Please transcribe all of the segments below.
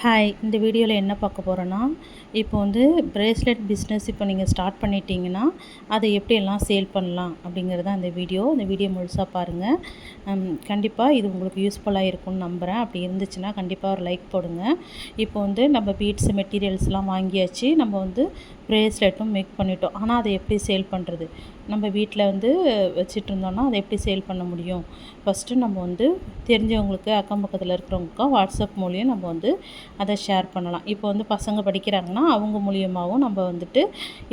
Hi இந்த வீடியோவில் என்ன பார்க்க போகிறோன்னா இப்போ வந்து ப்ரேஸ்லெட் பிஸ்னஸ் இப்போ நீங்கள் ஸ்டார்ட் பண்ணிட்டீங்கன்னா அதை எப்படியெல்லாம் சேல் பண்ணலாம் அப்படிங்கிறது அந்த வீடியோ. இந்த வீடியோ முழுசாக பாருங்கள் கண்டிப்பாக இது உங்களுக்கு யூஸ்ஃபுல்லாக இருக்கும்னு நம்புகிறேன் அப்படி இருந்துச்சுன்னா கண்டிப்பாக ஒரு லைக் போடுங்க. இப்போ வந்து நம்ம பீட்ஸ் மெட்டீரியல்ஸ்லாம் வாங்கியாச்சு. நம்ம வந்து ப்ரேஸ்லெட்டும் மேக் பண்ணிட்டோம். ஆனால் அதை எப்படி சேல் பண்ணுறது நம்ம வீட்டில் வந்து வச்சுட்டு இருந்தோம்னா அதை எப்படி சேல் பண்ண முடியும்? ஃபஸ்ட்டு நம்ம வந்து தெரிஞ்சவங்களுக்கு அக்கம் பக்கத்தில் இருக்கிறவங்களுக்கும் வாட்ஸ்அப் மூலியம் நம்ம வந்து அதை ஷேர் பண்ணலாம். இப்போ வந்து பசங்க படிக்கிறாங்கன்னா அவங்க மூலியமாகவும் நம்ம வந்துட்டு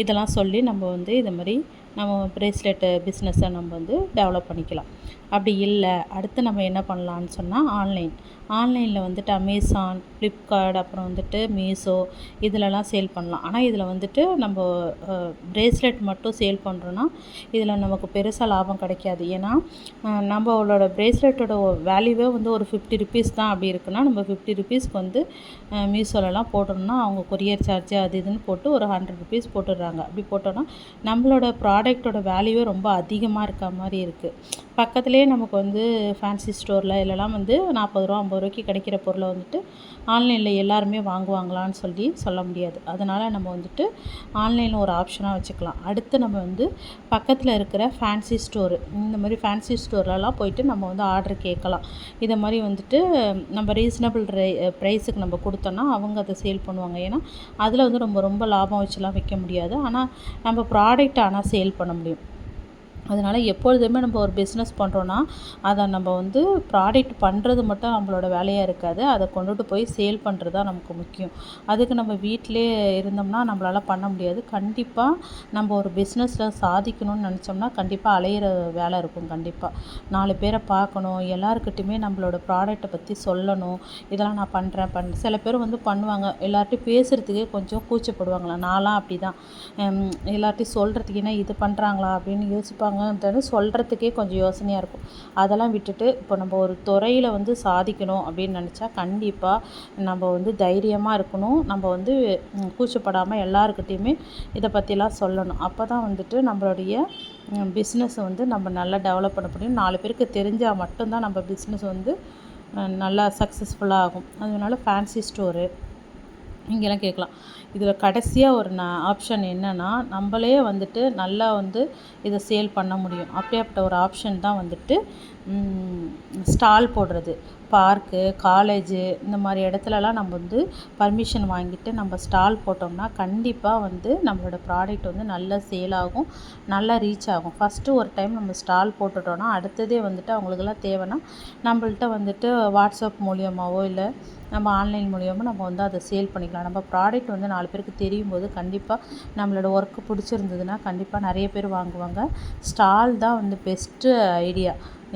இதெல்லாம் சொல்லி நம்ம வந்து இது மாதிரி நம்ம ப்ரேஸ்லெட்டு பிஸ்னஸை நம்ம வந்து டெவலப் பண்ணிக்கலாம். அப்படி இல்லை அடுத்து நம்ம என்ன பண்ணலான்னு சொன்னால் ஆன்லைன் ஆன்லைனில் வந்துட்டு அமேசான் ஃப்ளிப்கார்ட் அப்புறம் வந்துட்டு மீஷோ இதிலலாம் சேல் பண்ணலாம். ஆனால் இதில் வந்துட்டு நம்ம ப்ரேஸ்லெட் மட்டும் சேல் பண்ணுறோன்னா இதில் நமக்கு பெருசாக லாபம் கிடைக்காது. ஏன்னா நம்மளோட ப்ரேஸ்லெட்டோட வேல்யூவே வந்து ஒரு ஃபிஃப்டி ருபீஸ் தான் அப்படி இருக்குன்னா நம்ம ஃபிஃப்டி ருபீஸ்க்கு வந்து மீஷோலலாம் போட்டோம்னா அவங்க கொரியர் சார்ஜ் அது இதுன்னு போட்டு ஒரு ஹண்ட்ரட் ருபீஸ் போட்டுடுறாங்க. அப்படி போட்டோன்னா நம்மளோட ப்ராடக்ட் ப்ராடக்டோட வேல்யூவே ரொம்ப அதிகமாக இருக்க மாதிரி இருக்குது பக்கத்துலேயே நமக்கு வந்து ஃபேன்சி ஸ்டோரில் இல்லைலாம் வந்து நாற்பது ரூபா ஐம்பது ரூபாய்க்கு கிடைக்கிற பொருளை வந்துட்டு ஆன்லைனில் எல்லாருமே வாங்குவாங்களான்னு சொல்லி சொல்ல முடியாது. அதனால் நம்ம வந்துட்டு ஆன்லைனில் ஒரு ஆப்ஷனாக வச்சுக்கலாம். அடுத்து நம்ம வந்து பக்கத்தில் இருக்கிற ஃபேன்சி ஸ்டோரு இந்த மாதிரி ஃபேன்சி ஸ்டோர்லலாம் போயிட்டு நம்ம வந்து ஆர்டர் கேட்கலாம். இதை மாதிரி வந்துட்டு நம்ம ரீசனபிள் ரை ப்ரைஸுக்கு நம்ம கொடுத்தோன்னா அவங்க அதை சேல் பண்ணுவாங்க. ஏன்னா அதில் வந்து ரொம்ப ரொம்ப லாபம் வச்சுலாம் விற்க முடியாது. ஆனால் நம்ம ப்ராடக்ட் ஆனால் சேல் பண்ண முடியும். அதனால் எப்பொழுதுமே நம்ம ஒரு பிஸ்னஸ் பண்ணுறோன்னா அதை நம்ம வந்து ப்ராடக்ட் பண்ணுறது மட்டும் நம்மளோட வேலையாக இருக்காது. அதை கொண்டுட்டு போய் சேல் பண்ணுறது தான் நமக்கு முக்கியம். அதுக்கு நம்ம வீட்டிலே இருந்தோம்னா நம்மளால் பண்ண முடியாது. கண்டிப்பாக நம்ம ஒரு பிஸ்னஸில் சாதிக்கணும்னு நினச்சோம்னா கண்டிப்பாக அலையிற வேலை இருக்கும் கண்டிப்பாக நாலு பேரை பார்க்கணும் எல்லாருக்கிட்டையுமே நம்மளோட ப்ராடக்ட்டை பற்றி சொல்லணும். இதெல்லாம் நான் பண்ணுறேன் பண் சில பேர் வந்து பண்ணுவாங்க. எல்லார்ட்டையும் பேசுகிறதுக்கே கொஞ்சம் கூச்சப்படுவாங்களா நான்லாம் அப்படி தான் எல்லார்ட்டையும் சொல்கிறதுக்கு என்ன இது பண்ணுறாங்களா அப்படின்னு யோசிப்பாங்க. இருக்காங்கன்றது சொல்கிறதுக்கே கொஞ்சம் யோசனையாக இருக்கும். அதெல்லாம் விட்டுட்டு இப்போ நம்ம ஒரு துறையில் வந்து சாதிக்கணும் அப்படின்னு நினச்சா கண்டிப்பாக நம்ம வந்து தைரியமாக இருக்கணும். நம்ம வந்து கூச்சப்படாமல் எல்லாருக்கிட்டேயுமே இதை பற்றிலாம் சொல்லணும். அப்போ தான் வந்துட்டு நம்மளுடைய பிஸ்னஸ் வந்து நம்ம நல்லா டெவலப் பண்ண முடியும். நாலு பேருக்கு தெரிஞ்சால் மட்டும்தான் நம்ம பிஸ்னஸ் வந்து நல்லா சக்ஸஸ்ஃபுல்லாக ஆகும். அதனால ஃபேன்சி ஸ்டோரு இங்கெல்லாம் கேட்கலாம். இதில் கடைசியாக ஒரு நான் ஆப்ஷன் என்னென்னா நம்மளே வந்துட்டு நல்லா வந்து இதை சேல் பண்ண முடியும். அப்படியாப்பட்ட ஒரு ஆப்ஷன் தான் வந்துட்டு ஸ்டால் போடுறது. பார்க்கு காலேஜு இந்த மாதிரி இடத்துலலாம் நம்ம வந்து பர்மிஷன் வாங்கிட்டு நம்ம ஸ்டால் போட்டோம்னா கண்டிப்பாக வந்து நம்மளோட ப்ராடக்ட் வந்து நல்லா சேல் ஆகும் நல்லா ரீச் ஆகும். ஃபஸ்ட்டு ஒரு டைம் நம்ம ஸ்டால் போட்டுட்டோன்னா அடுத்ததே வந்துட்டு அவங்களுக்கெல்லாம் தேவைன்னா நம்மள்ட்ட வந்துட்டு வாட்ஸ்அப் மூலியமாகவோ இல்லை நம்ம ஆன்லைன் மூலியமாக நம்ம வந்து அதை சேல் பண்ணிக்கலாம். நம்ம ப்ராடக்ட் வந்து நாலு பேருக்கு தெரியும் போது கண்டிப்பாக நம்மளோட ஒர்க்கு பிடிச்சிருந்ததுன்னா கண்டிப்பாக நிறைய பேர் வாங்குவாங்க. ஸ்டால் தான் வந்து பெஸ்ட்டு ஐடியா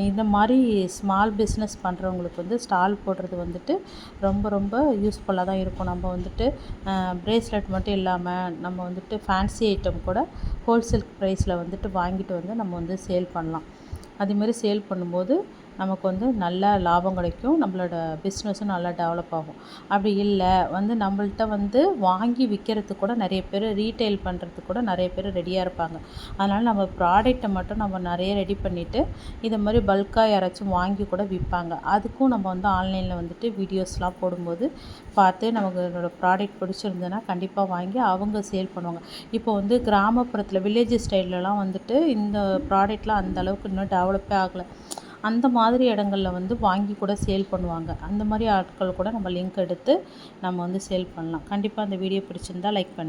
இந்த மாதிரி ஸ்மால் பிஸ்னஸ் பண்ணுறவங்களுக்கு வந்து ஸ்டால் போடுறது வந்துட்டு ரொம்ப ரொம்ப யூஸ்ஃபுல்லாக தான் இருக்கும். நம்ம வந்துட்டு ப்ரேஸ்லெட் மட்டும் இல்லாமல் நம்ம வந்துட்டு ஃபேன்சி ஐட்டம் கூட ஹோல்சேல் ப்ரைஸில் வந்துட்டு வாங்கிட்டு வந்து நம்ம வந்து சேல் பண்ணலாம். அதேமாதிரி சேல் பண்ணும்போது நமக்கு வந்து நல்ல லாபம் கிடைக்கும் நம்மளோட பிஸ்னஸும் நல்லா டெவலப் ஆகும். அப்படி இல்லை வந்து நம்மள்ட்ட வந்து வாங்கி விற்கிறதுக்கு கூட நிறைய பேர் ரீட்டைல் பண்ணுறதுக்கு கூட நிறைய பேர் ரெடியாக இருப்பாங்க. அதனால் நம்ம ப்ராடக்ட்டை மட்டும் நம்ம நிறைய ரெடி பண்ணிவிட்டு இதை மாதிரி பல்காக யாராச்சும் வாங்கி கூட விற்பாங்க அதுக்கும் நம்ம வந்து ஆன்லைனில் வந்துட்டு வீடியோஸ்லாம் போடும்போது பார்த்து நமக்கு என்னோடய ப்ராடக்ட் பிடிச்சிருந்ததுன்னா கண்டிப்பாக வாங்கி அவங்க சேல் பண்ணுவாங்க. இப்போ வந்து கிராமப்புறத்தில் வில்லேஜ் ஸ்டைல்லலாம் வந்துட்டு இந்த ப்ராடக்ட்லாம் அந்தளவுக்கு இன்னும் டெவலப்பே ஆகலை. அந்த மாதிரி இடங்களில் வந்து வாங்கி கூட சேல் பண்ணுவாங்க. அந்த மாதிரி ஆட்கள் கூட நம்ம லிங்க் எடுத்து நம்ம வந்து சேல் பண்ணலாம். கண்டிப்பாக அந்த வீடியோ பிடிச்சிருந்தா லைக் பண்ணுங்கள்